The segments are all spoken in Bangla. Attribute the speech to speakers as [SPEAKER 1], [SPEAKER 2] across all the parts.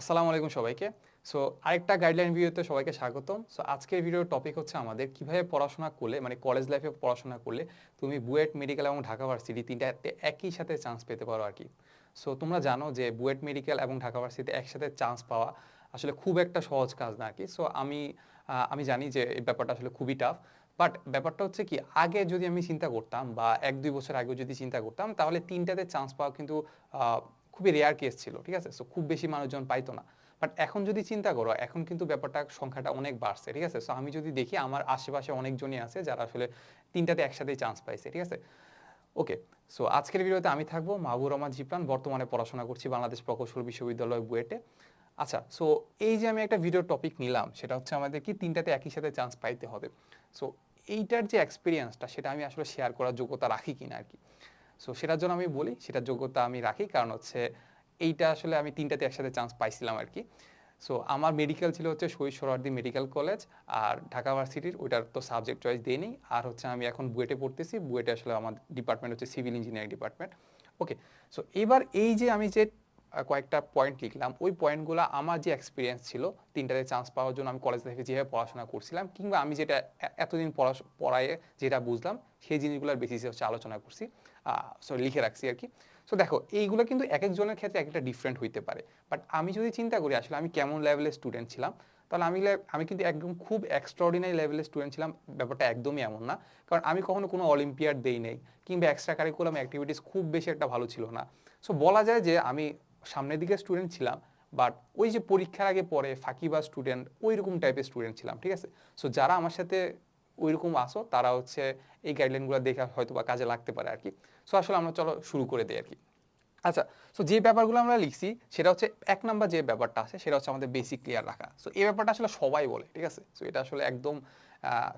[SPEAKER 1] আসসালামু আলাইকুম সবাইকে। সো আরেকটা গাইডলাইন ভিডিওতে সবাইকে স্বাগতম। সো আজকের ভিডিওর টপিক হচ্ছে আমাদের কীভাবে পড়াশোনা করলে মানে কলেজ লাইফে পড়াশোনা করলে তুমি বুয়েট মেডিকেল এবং ঢাকা ভার্সিটি তিনটাতে একই সাথে চান্স পেতে পারো আর কি। সো তোমরা জানো যে বুয়েট মেডিকেল এবং ঢাকা ভার্সিটিতে একসাথে চান্স পাওয়া আসলে খুব একটা সহজ কাজ না আর কি। সো আমি আমি জানি যে এই ব্যাপারটা আসলে খুবই টাফ বাট ব্যাপারটা হচ্ছে কি, আগে যদি আমি চিন্তা করতাম বা এক দুই বছর আগে যদি চিন্তা করতাম, তাহলে তিনটাতে চান্স পাওয়া কিন্তু খুবই রেয়ার কেস ছিল, ঠিক আছে? সো খুব বেশি মানুষজন পাইতো না। বাট এখন যদি চিন্তা করো, এখন কিন্তু ব্যাপারটা সংখ্যাটা অনেক বাড়ছে, ঠিক আছে? সো আমি যদি দেখি, আমার আশেপাশে অনেকজনই আছে যারা আসলে তিনটাতে একসাথেই চান্স পাইছে, ঠিক আছে? ওকে সো আজকের ভিডিওতে আমি থাকব মাহবুর রহমান জিপ্রান, বর্তমানে পড়াশোনা করছি বাংলাদেশ প্রকৌশল বিশ্ববিদ্যালয় বুয়েটে। আচ্ছা সো এই যে আমি একটা ভিডিও টপিক নিলাম, সেটা হচ্ছে আমাদের কি তিনটাতে একই সাথে চান্স পাইতে হবে? সো এইটার যে এক্সপিরিয়েন্সটা সেটা আমি আসলে শেয়ার করার যোগ্যতা রাখি কিনা আর কি। সো সেটার জন্য আমি বলি, সেটার যোগ্যতা আমি রাখি। কারণ হচ্ছে, এইটা আসলে আমি তিনটাতে একসাথে চান্স পাইছিলাম আর কি সো আমার মেডিকেল ছিল হচ্ছে শহীদ সোহরার্দি মেডিকেল কলেজ আর ঢাকা ভার্সিটির, ওইটার তো সাবজেক্ট চয়েস দেয়নি। আর হচ্ছে আমি এখন বুয়েটে পড়তেছি। বুয়েটে আসলে আমার ডিপার্টমেন্ট হচ্ছে civil engineering department okay so এবার এই যে আমি যে কয়েকটা পয়েন্ট লিখলাম, ওই পয়েন্টগুলো আমার যে এক্সপিরিয়েন্স ছিল, তিনটাতে চান্স পাওয়ার জন্য আমি কলেজ লাইফে যেভাবে পড়াশোনা করছিলাম, কিংবা আমি যেটা এতদিন পড়া, পড়ায় যেটা বুঝলাম, সেই জিনিসগুলোর বেসিসে হচ্ছে আলোচনা করছি। সরি লিখে রাখছি আর কি। সো দেখো, এইগুলো কিন্তু এক একজনের ক্ষেত্রে এক একটা ডিফারেন্ট হইতে পারে। বাট আমি যদি চিন্তা করি, আসলে আমি কেমন লেভেলের স্টুডেন্ট ছিলাম, তাহলে আমি আমি কিন্তু একদম খুব এক্সট্রাঅর্ডিনারি লেভেলের স্টুডেন্ট ছিলাম। ব্যাপারটা একদমই এমন না। কারণ আমি কখনো কোনো অলিম্পিয়াড দেই নেই, কিংবা এক্সট্রা কারিকুলাম অ্যাক্টিভিটিস খুব বেশি একটা ভালো ছিল না। সো বলা যায় যে আমি সামনের দিকে স্টুডেন্ট ছিলাম বাট ওই যে পরীক্ষার আগে পরে ফাঁকি বা স্টুডেন্ট ওই রকম টাইপের স্টুডেন্ট ছিলাম, ঠিক আছে? সো যারা আমার সাথে ওইরকম আসো, তারা হচ্ছে এই গাইডলাইনগুলো দেখে হয়তো বা কাজে লাগতে পারে আর কি সো আসলে আমরা চলো শুরু করে দিই আর কি আচ্ছা সো যে ব্যাপারগুলো আমরা লিখছি, সেটা হচ্ছে এক নাম্বার যে ব্যাপারটা আছে, সেটা হচ্ছে আমাদের বেসিক ক্লিয়ার রাখা। সো এই ব্যাপারটা আসলে সবাই বলে, ঠিক আছে? সো এটা আসলে একদম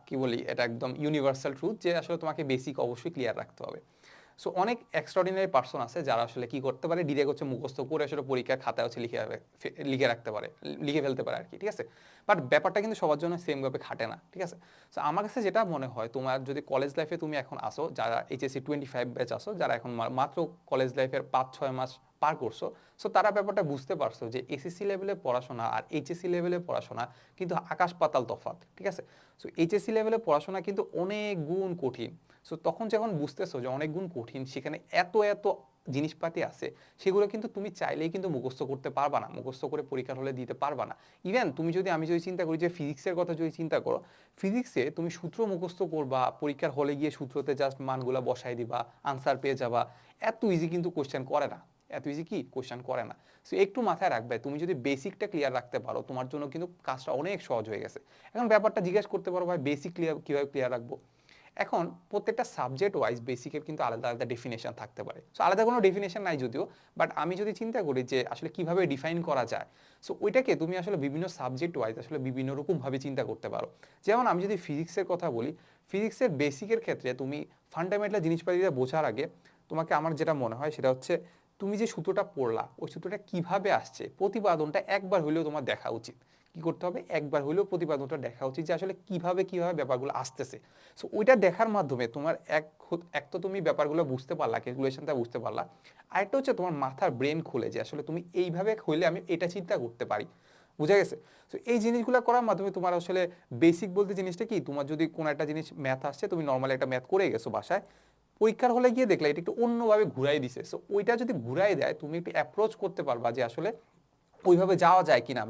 [SPEAKER 1] কি বলি? এটা একদম ইউনিভার্সাল ট্রুথ যে আসলে তোমাকে বেসিক অবশ্যই ক্লিয়ার রাখতে হবে। সো অনেক এক্সট্রাঅর্ডিনারি পার্সন আছে যারা আসলে কি করতে পারে, ডিরেক্ট হচ্ছে মুখস্থ করে আসলে পরীক্ষার খাতায় হচ্ছে লিখে লিখে রাখতে পারে, লিখে ফেলতে পারে আর কি, ঠিক আছে? বাট ব্যাপারটা কিন্তু সবার জন্য সেমভাবে খাটে না, ঠিক আছে? সো আমার কাছে যেটা মনে হয়, তোমার যদি কলেজ লাইফে তুমি এখন আসো, যারা এইচএসসি টোয়েন্টি ফাইভ ব্যাচ আসো, যারা এখন মাত্র কলেজ লাইফের পাঁচ ছয় মাস পার করছ। সো তারা ব্যাপারটা বুঝতে পারছ যে এসএসসি লেভেলে পড়াশোনা আর এইচএসসি লেভেলে পড়াশোনা কিন্তু আকাশ পাতাল তফাৎ, ঠিক আছে? সো এইচএসসি লেভেলে পড়াশোনা কিন্তু অনেক গুণ কঠিন। সো তখন যখন বুঝতেছো যে অনেক গুণ কঠিন, সেখানে এত এত জিনিসপাতি আছে, সেগুলো কিন্তু তুমি চাইলেই কিন্তু মুখস্থ করতে পারবা না, মুখস্থ করে পরীক্ষার হলে দিতে পারবা না। ইভেন তুমি যদি, আমি যদি চিন্তা করি যে ফিজিক্সের কথা যদি চিন্তা করো ফিজিক্সে তুমি সূত্র মুখস্থ করবা, পরীক্ষার হলে গিয়ে সূত্রতে জাস্ট মানগুলা বসাই দিবা আনসার পেয়ে যাবা, এত ইজি কিন্তু কোশ্চেন করে না। এত ইজি কি? কোশ্চেন করে না। সো একটু মাথায় রাখবে, তুমি যদি বেসিকটা ক্লিয়ার রাখতে পারো, তোমার জন্য কিন্তু কাজটা অনেক সহজ হয়ে গেছে। এখন ব্যাপারটা জিজ্ঞেস করতে পারো, ভাই বেসিক ক্লিয়ার কীভাবে ক্লিয়ার রাখব? এখন প্রত্যেকটা সাবজেক্ট ওয়াইজ বেসিকের কিন্তু আলাদা আলাদা ডেফিনেশন থাকতে পারে। সো আলাদা কোনো ডেফিনেশন নাই যদিও বাট আমি যদি চিন্তা করি যে আসলে কীভাবে ডিফাইন করা যায় সো ওইটাকে তুমি আসলে বিভিন্ন সাবজেক্ট ওয়াইজ আসলে বিভিন্ন রকমভাবে চিন্তা করতে পারো। যেমন আমি যদি ফিজিক্সের কথা বলি ফিজিক্সের বেসিকের ক্ষেত্রে তুমি ফান্ডামেন্টাল জিনিসপাতিটা বোঝার আগে তোমাকে আমার যেটা মনে হয় সেটা হচ্ছে তুমি যে সূত্রটা পড়লা ওই সূত্রটা কীভাবে আসছে? প্রতিপাদনটা একবার হলেও তোমার দেখা উচিত। কি করতে হবে? একবার হলেও প্রতিপাদনটা দেখা উচিত যে আসলে কীভাবে কীভাবে ব্যাপারগুলো আসতেছে। সো ওইটা দেখার মাধ্যমে তোমার এক এক তো তুমি ব্যাপারগুলো বুঝতে পারলা ক্যালকুলেশনটা বুঝতে পারলা। আরেকটা হচ্ছে তোমার মাথার ব্রেন খুলে যে আসলে তুমি এইভাবে হইলে আমি এটা চিন্তা করতে পারি। বুঝা গেছে? তো এই জিনিসগুলো করার মাধ্যমে তোমার আসলে বেসিক বলতে জিনিসটা কি? তোমার যদি কোনো একটা জিনিস ম্যাথ আসছে, তুমি নর্মালি একটা ম্যাথ করে গেছো বাসায় পরীক্ষার হলে গিয়ে দেখলে এটা একটু অন্যভাবে ঘুরাই দিছে। সো ওইটা যদি ঘুরাই দেয়, তুমি একটু অ্যাপ্রোচ করতে পারবা যে আসলে ওইভাবে যাওয়া যায় কিনা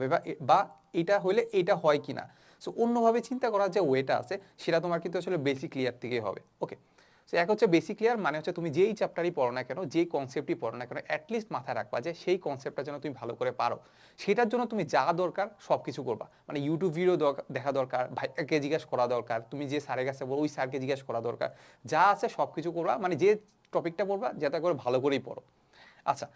[SPEAKER 1] বা এটা হলে এটা হয় কিনা। সো অন্যভাবে চিন্তা করার যে ওয়েটা আছে, সেটা তোমার কিন্তু আসলে বেসিক ক্লিয়ার থেকেই হবে। ওকে সো এক হচ্ছে বেসিক ক্লিয়ার মানে হচ্ছে তুমি যেই চ্যাপ্টারই পড়ো না কেন, যেই কনসেপ্টই পড়ো না কেন অ্যাটলিস্ট মাথায় রাখবা যে সেই কনসেপ্টটা যেন তুমি ভালো করে পারো। সেটার জন্য তুমি যা দরকার সব কিছু করবা। মানে ইউটিউব ভিডিও দেখা দরকার, ভাইকে জিজ্ঞাসা করা দরকার, তুমি যে স্যারের কাছে বলো, ওই স্যারকে জিজ্ঞাসা করা দরকার। যা আছে সব কিছু করবা মানে যে টপিকটা পড়বা, যাতে করে ভালো করেই পড়ো। আচ্ছা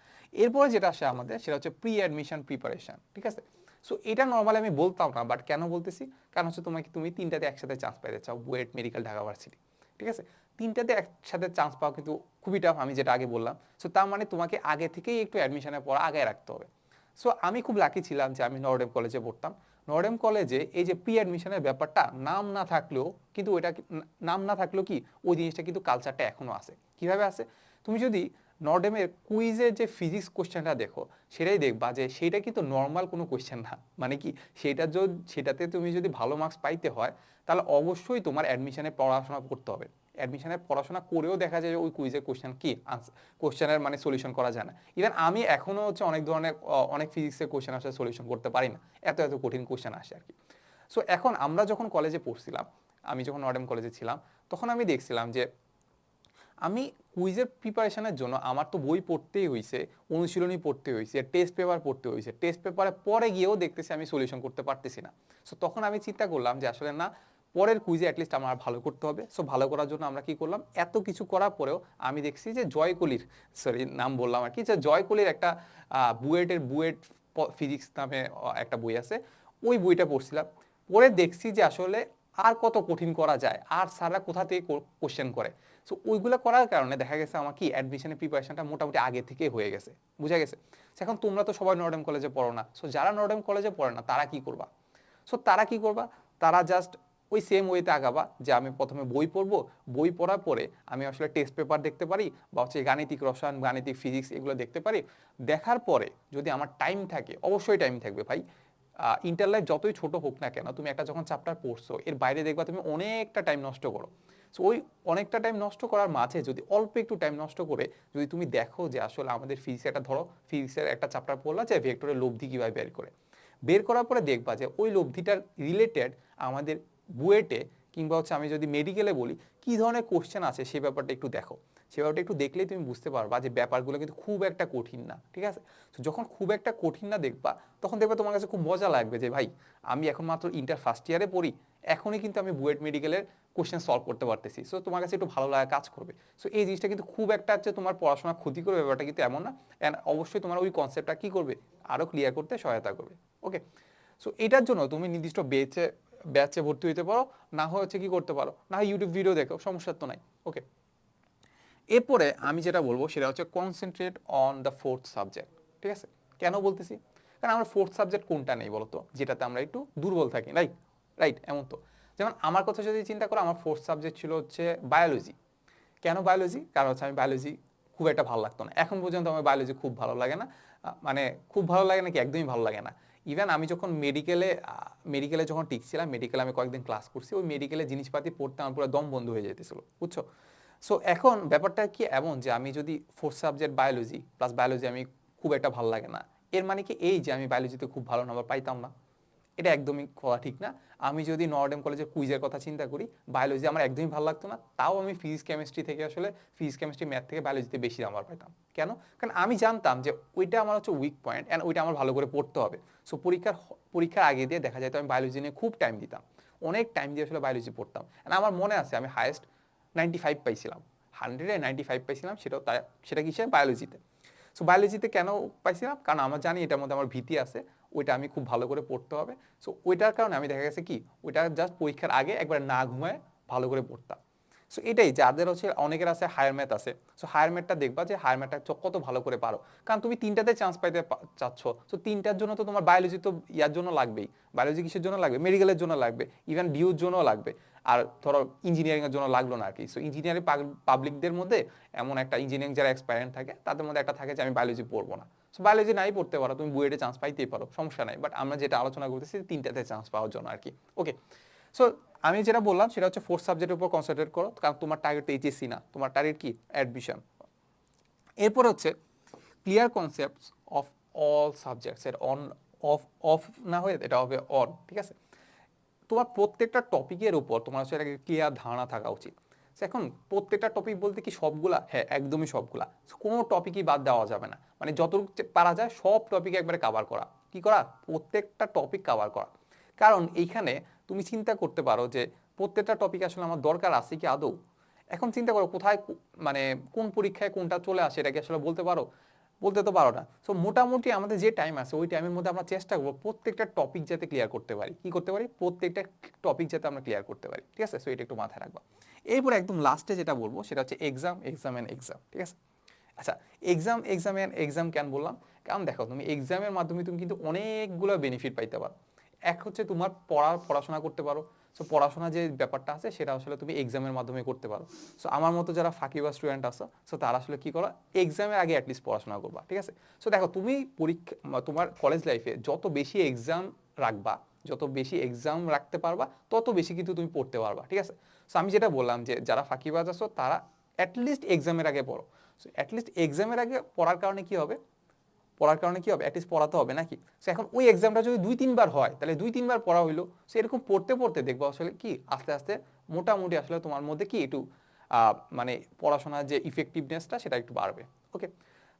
[SPEAKER 1] এরপরে যেটা আসে আমাদের, সেটা হচ্ছে প্রি অ্যাডমিশন প্রিপারেশন ঠিক আছে? সো এটা নর্মালি আমি বলতাম না বাট কেন বলতেছি? কারণ হচ্ছে তোমাকে, তুমি তিনটাতে একসাথে চান্স পাইতে চাও, বুয়েট, মেডিকেল, ঢাকা ভার্সিটি, ঠিক আছে? তিনটাতে একসাথে চান্স পাওয়া কিন্তু খুবই টাফ আমি যেটা আগে বললাম। সো তার মানে তোমাকে আগে থেকেই একটু অ্যাডমিশনের পর আগে রাখতে হবে। সো আমি খুব লাকি ছিলাম যে আমি নর্ডেম কলেজে পড়তাম। নর্ডেম কলেজে এই যে প্রি অ্যাডমিশনের ব্যাপারটা, নাম না থাকলেও কিন্তু ওইটা নাম না থাকলেও কি ওই জিনিসটা কিন্তু কালচারটা এখনও আছে কীভাবে আছে তুমি যদি নর্ডেমের কুইজের যে ফিজিক্স কোশ্চেনটা দেখো, সেটাই দেখবা যে সেটা কিন্তু নর্মাল কোনো কোশ্চেন না। মানে কি, সেটা যদি সেটাতে তুমি যদি ভালো মার্কস পাইতে হয়, তাহলে অবশ্যই তোমার অ্যাডমিশনে পড়াশোনা করতে হবে। অ্যাডমিশনে পড়াশোনা করেও দেখা যায় যে ওই কুইজের কোশ্চেন কি? কোয়েশ্চেনের মানে সলিউশন করা যায় না। ইভেন আমি এখনও হচ্ছে অনেক ধরনের অনেক ফিজিক্সের কোশ্চেন আসলে সলিউশন করতে পারি না। এত এত কঠিন কোয়েশ্চেন আসে আর কি। সো এখন আমরা যখন কলেজে পড়ছিলাম, আমি যখন নর্ডেম কলেজে ছিলাম, তখন আমি দেখছিলাম যে আমি কুইজের প্রিপারেশনের জন্য আমার তো বই পড়তেই হয়েছে অনুশীলনী পড়তে হয়েছে টেস্ট পেপার পড়তে হয়েছে টেস্ট পেপারে পরে গিয়েও দেখতেছি আমি সলিউশন করতে পারতেছি না। সো তখন আমি চিন্তা করলাম যে আসলে না পরের কুইজে অ্যাটলিস্ট আমার ভালো করতে হবে। সো ভালো করার জন্য আমরা কি করলাম? এত কিছু করার পরেও আমি দেখছি যে জয়কলির সরি নাম বললাম আর কি, যে জয়কলির একটা বুয়েটের বুয়েট ফিজিক্স নামে একটা বই আছে। ওই বইটা পড়ছিলাম। পরে দেখছি যে আসলে আর কত কঠিন করা যায়, আর স্যাররা কোথা থেকে কোশ্চেন করে। সো ওইগুলো করার কারণে দেখা গেছে আমার কি অ্যাডমিশনের প্রিপারেশনটা মোটামুটি আগে থেকে হয়ে গেছে। বুঝা গেছে? এখন তোমরা তো সবাই নর্ডেম কলেজে পড়ো না। সো যারা নর্ডেম কলেজে পড়ে না, তারা কি করবা? সো তারা কি করবা? তারা জাস্ট ওই সেম ওয়েতে আগাবা যে আমি প্রথমে বই পড়ব। বই পড়ার পরে আমি আসলে টেস্ট পেপার দেখতে পারি বা হচ্ছে গাণিতিক রসায়ন, গাণিতিক ফিজিক্স এগুলো দেখতে পারি। দেখার পরে যদি আমার টাইম থাকে, অবশ্যই টাইম থাকবে ভাই। ইন্টার লাইফ যতই ছোট হোক না কেন, তুমি একটা যখন চ্যাপ্টার পড়ছো, এর বাইরে দেখবা তুমি অনেকটা টাইম নষ্ট করো। সো ওই অনেকটা টাইম নষ্ট করার মাঝে যদি অল্প একটু টাইম নষ্ট করে যদি তুমি দেখো যে আসলে আমাদের ফিজিক্স একটা ধরো ফিজিক্সের একটা চ্যাপ্টার পড়লা যে ভেক্টরের লব্ধি কীভাবে বের করে। বের করার পরে দেখবা যে ওই লব্ধিটার রিলেটেড আমাদের বুয়েটে কিংবা হচ্ছে আমি যদি মেডিকেলে বলি, কী ধরনের কোশ্চেন আছে সেই ব্যাপারটা একটু দেখো। সে ব্যাপারটা একটু দেখলেই তুমি বুঝতে পারবা যে ব্যাপারগুলো কিন্তু খুব একটা কঠিন না, ঠিক আছে? তো যখন খুব একটা কঠিন না দেখবা, তখন দেখবা তোমার কাছে খুব মজা লাগবে যে, ভাই, আমি এখন মাত্র ইন্টার ফার্স্ট ইয়ারে পড়ি, এখনই কিন্তু আমি বুয়েট মেডিকেলের কোশ্চেন সলভ করতে পারতেছি। সো তোমার কাছে একটু ভালো লাগা কাজ করবে। সো এই জিনিসটা কিন্তু খুব একটা হচ্ছে তোমার পড়াশোনা ক্ষতি করবে, ব্যাপারটা কিন্তু এমন না। অ্যান্ড অবশ্যই তোমার ওই কনসেপ্টটা কী করবে? আরও ক্লিয়ার করতে সহায়তা করবে। ওকে সো এটার জন্য তুমি নির্দিষ্ট বেচে ব্যাচে ভর্তি হইতে পারো, না হচ্ছে কি করতে পারো, না হয় ইউটিউব ভিডিও দেখো, সমস্যা তো নাই ওকে এরপরে আমি যেটা বলব সেটা হচ্ছে concentrate on the fourth subject ঠিক আছে? কেন বলতেছি? কারণ আমার ফোর্থ সাবজেক্ট কোনটা নেই বলতো? যেটাতে আমরা একটু দুর্বল থাকি রাইট রাইট এমন তো। যেমন আমার কথা যদি চিন্তা করো, আমার ফোর্থ সাবজেক্ট ছিল হচ্ছে বায়োলজি কেন বায়োলজি কারণ হচ্ছে আমি বায়োলজি খুব একটা ভালো লাগতো না। এখন পর্যন্ত আমার বায়োলজি খুব ভালো লাগে না। মানে খুব ভালো লাগে না কি একদমই ভালো লাগে না। ইভেন আমি যখন মেডিকেলে মেডিকেলে যখন টিকছিলাম মেডিকেলে আমি কয়েকদিন ক্লাস করছি, ওই মেডিকেলে জিনিসপাতি পড়তে আমার পুরো দম বন্ধ হয়ে যেতেছিল বুঝছ? সো এখন ব্যাপারটা কি এমন যে আমি যদি fourth subject biology plus biology আমি খুব একটা ভালো লাগে না। এর মানে কি এই যে আমি বায়োলজিতে খুব ভালো নাম্বার পাইতাম না? এটা একদমই কথা ঠিক না। আমি যদি নর্ডেম কলেজের কুইজের কথা চিন্তা করি বায়োলজি আমার একদমই ভালো লাগতো না। তাও আমি ফিজিক্স কেমিস্ট্রি থেকে আসলে ফিজিক্স কেমিস্ট্রি ম্যাথ থেকে বায়োলজিতে বেশি নাম্বার পাইতাম। কেন? কারণ আমি জানতাম যে ওইটা আমার হচ্ছে উইক পয়েন্ট অ্যান্ড ওইটা আমার ভালো করে পড়তে হবে। সো পরীক্ষার পরীক্ষার আগে দিয়ে দেখা যায় তো আমি বায়োলজি নিয়ে খুব টাইম দিতাম। অনেক টাইম দিয়ে আসলে বায়োলজি পড়তাম। অ্যান্ড আমার মনে আছে আমি হায়েস্ট নাইনটি ফাইভ পাইছিলাম। হান্ড্রেডে নাইনটি ফাইভ পাইছিলাম, সেটাও তাই, সেটা কিসে? বায়োলজিতে সো বায়োলজিতে কেন পাইছিলাম? কারণ আমার জানি এটার মধ্যে আমার ভীতি আছে। ওইটা আমি খুব ভালো করে পড়তে হবে। সো ওইটার কারণে আমি দেখা গেছে কি, ওইটা জাস্ট পরীক্ষার আগে একবার না ঘুমায় ভালো করে পড়তাম। সো এটাই যাদের হচ্ছে, অনেকের আছে হায়ার ম্যাথ আছে। সো হায়ার ম্যাথটা দেখবা যে হায়ার ম্যাথটা কত ভালো করে পারো। কারণ তুমি তিনটাতে চান্স পাইতে চাচ্ছ। সো তিনটার জন্য তো তোমার বায়োলজি তো ইয়ার জন্য লাগবেই। বায়োলজি কিসের জন্য লাগবে? মেডিকেলের জন্য লাগবে। ইভেন ডিউর জন্য লাগবে। আর ধরো ইঞ্জিনিয়ারিংয়ের জন্য লাগল না আর কি। সো ইঞ্জিনিয়ারিং পাবলিকদের মধ্যে এমন একটা ইঞ্জিনিয়ারিং যারা এক্সপায়ারেন্ট থাকে, তাদের মধ্যে একটা থাকে যে আমি বায়োলজি পড়ব না। বায়োলজি নাই পড়তে পারো, তুমি বুয়েটে চান্স পাইতেই পারো, সমস্যা নাই। বাট আমরা যেটা আলোচনা করতেছি, তিনটাতে চান্স পাওয়ার জন্য আর কি ওকে সো আমি যেটা বললাম, সেটা হচ্ছে ফোর্থ সাবজেক্টের উপর কনসেন্ট্রেট করো, কারণ তোমার টার্গেট তো এইচএসসি না, তোমার টার্গেট কি? অ্যাডমিশন এরপর হচ্ছে clear concept of all subjects এর অন অফ অফ না হয়ে, এটা হবে অন ঠিক আছে? তোমার প্রত্যেকটা টপিকের উপর তোমার হচ্ছে ক্লিয়ার ধারণা থাকা উচিত। এখন প্রত্যেকটা টপিক বলতে কি সবগুলা? হ্যাঁ একদমই সবগুলা। কোনো টপিকই বাদ দেওয়া যাবে না। মানে যত পারা যায়, সব টপিক একবারে কাভার করা। কি করা? প্রত্যেকটা টপিক কাভার করা। কারণ এইখানে তুমি চিন্তা করতে পারো যে প্রত্যেকটা টপিক আসলে আমার দরকার আছে কি আদৌ? এখন চিন্তা করো, কোথায় মানে কোন পরীক্ষায় কোনটা চলে আসে? এটা কি আসলে বলতে পারো? বলতে তো পারো না। সো মোটামুটি আমাদের যে টাইম আছে, ওই টাইমের মধ্যে আমরা চেষ্টা করব প্রত্যেকটা টপিক যাতে ক্লিয়ার করতে পারি। কি করতে পারি? প্রত্যেকটা টপিক যাতে আমরা ক্লিয়ার করতে পারি। ঠিক আছে? সো এটা একটু মাথায় রাখবা। এরপর একদম লাস্টে যেটা বলব, সেটা হচ্ছে এক্সাম এক্সাম অ্যান্ড এক্সাম ঠিক আছে? আচ্ছা এক্সাম এক্সাম অ্যান্ড এক্সাম কেন বললাম? কারণ দেখো, তুমি এক্সামের মাধ্যমে তুমি কিন্তু অনেকগুলো বেনিফিট পাইতে পারো। এক হচ্ছে তোমার পড়ার পড়াশোনা করতে পারো। সো পড়াশোনা যে ব্যাপারটা আছে, সেটা আসলে তুমি এক্সামের মাধ্যমে করতে পারো। সো আমার মতো যারা ফাঁকিবা স্টুডেন্ট আছো সো তারা আসলে কী করো এক্সামের আগে অ্যাটলিস্ট পড়াশোনা করবা, ঠিক আছে? সো দেখো, তুমি পরীক্ষা তোমার কলেজ লাইফে যত বেশি এক্সাম রাখবা, যত বেশি এক্সাম রাখতে পারবা, তত বেশি কিন্তু তুমি পড়তে পারবা, ঠিক আছে? সো আমি যেটা বললাম যে, যারা ফাঁকিবাজ আছো, তারা অ্যাটলিস্ট এক্সামের আগে পড়ো। সো অ্যাটলিস্ট এক্সামের আগে পড়ার কারণে কি হবে? পড়ার কারণে কি হবে? অ্যাটলিস্ট পড়াতে হবে নাকি? সো এখন ওই এক্সামটা যদি দুই, তিনবার হয়, তাহলে দুই, তিনবার পড়া হইল। সো এরকম পড়তে পড়তে দেখব আসলে কি? আস্তে আস্তে মোটামুটি আসলে তোমার মধ্যে কি একটু মানে পড়াশোনার যে ইফেক্টিভনেসটা সেটা একটু বাড়বে। ওকে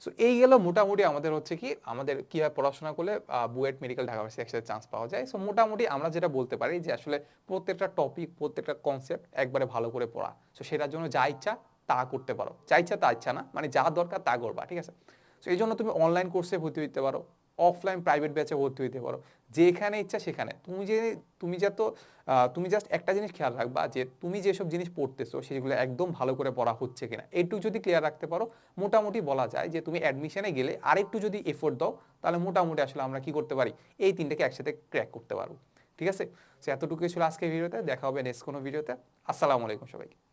[SPEAKER 1] সো এই গেল মোটামুটি আমাদের হচ্ছে কি, আমাদের কীভাবে পড়াশোনা করলে বুয়েট মেডিকেল ঢাকা ভার্সিটি একসাথে চান্স পাওয়া যায়। সো মোটামুটি আমরা যেটা বলতে পারি যে আসলে প্রত্যেকটা টপিক প্রত্যেকটা কনসেপ্ট একবারে ভালো করে পড়া। সো সেটার জন্য যা ইচ্ছা তা করতে পারো। যা ইচ্ছা তা ইচ্ছা না। মানে যা দরকার তা করবা, ঠিক আছে? সো এই জন্য তুমি অনলাইন কোর্সে ভর্তি হতে পারো অফলাইন প্রাইভেট ব্যাচে ভর্তি হতে পারো, যেখানে ইচ্ছা সেখানে। তুমি যে, তুমি যত তুমি জাস্ট একটা জিনিস খেয়াল রাখবা যে, তুমি যেসব জিনিস পড়তেছো সেগুলো একদম ভালো করে পড়া হচ্ছে কিনা। এইটুকু যদি ক্লিয়ার রাখতে পারো, মোটামুটি বলা যায় যে, তুমি অ্যাডমিশনে গেলে আরেকটু যদি এফোর্ট দাও, তাহলে মোটামুটি আসলে আমরা কি করতে পারি? এই তিনটাকে একসাথে ক্র্যাক করতে পারব। ঠিক আছে? সো এতটুকুই ছিল আজকের ভিডিওতে দেখা হবে নেক্সট কোনো ভিডিওতে আসসালামু আলাইকুম সবাইকে।